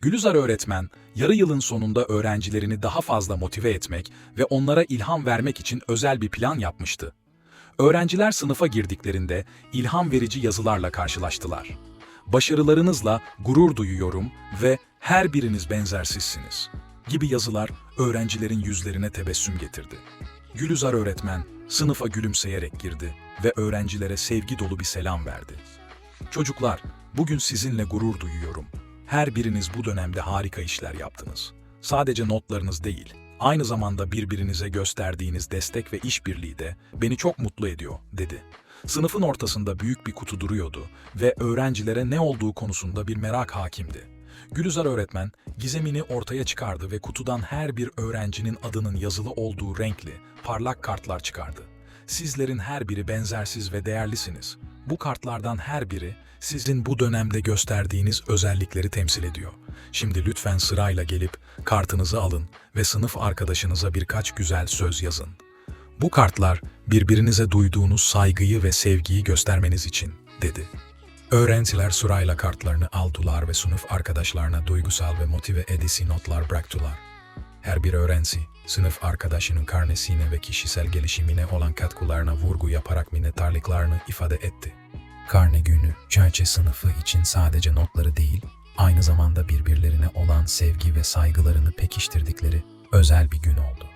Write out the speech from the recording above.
Gülizar öğretmen, yarı yılın sonunda öğrencilerini daha fazla motive etmek ve onlara ilham vermek için özel bir plan yapmıştı. Öğrenciler sınıfa girdiklerinde ilham verici yazılarla karşılaştılar. Başarılarınızla gurur duyuyorum ve her biriniz benzersizsiniz gibi yazılar öğrencilerin yüzlerine tebessüm getirdi. Gülizar öğretmen sınıfa gülümseyerek girdi ve öğrencilere sevgi dolu bir selam verdi. Çocuklar, bugün sizinle gurur duyuyorum. Her biriniz bu dönemde harika işler yaptınız. Sadece notlarınız değil, aynı zamanda birbirinize gösterdiğiniz destek ve işbirliği de beni çok mutlu ediyor, dedi. Sınıfın ortasında büyük bir kutu duruyordu ve öğrencilere ne olduğu konusunda bir merak hakimdi. Gülizar öğretmen gizemini ortaya çıkardı ve kutudan her bir öğrencinin adının yazılı olduğu renkli, parlak kartlar çıkardı. Sizlerin her biri benzersiz ve değerlisiniz. Bu kartlardan her biri sizin bu dönemde gösterdiğiniz özellikleri temsil ediyor. Şimdi lütfen sırayla gelip kartınızı alın ve sınıf arkadaşınıza birkaç güzel söz yazın. Bu kartlar birbirinize duyduğunuz saygıyı ve sevgiyi göstermeniz için, dedi. Öğrenciler sırayla kartlarını aldılar ve sınıf arkadaşlarına duygusal ve motive edici notlar bıraktılar. Her bir öğrenci, sınıf arkadaşının karnesine ve kişisel gelişimine olan katkılarına vurgu yaparak minnettarlıklarını ifade etti. Karne günü, Çerçe sınıfı için sadece notları değil, aynı zamanda birbirlerine olan sevgi ve saygılarını pekiştirdikleri özel bir gün oldu.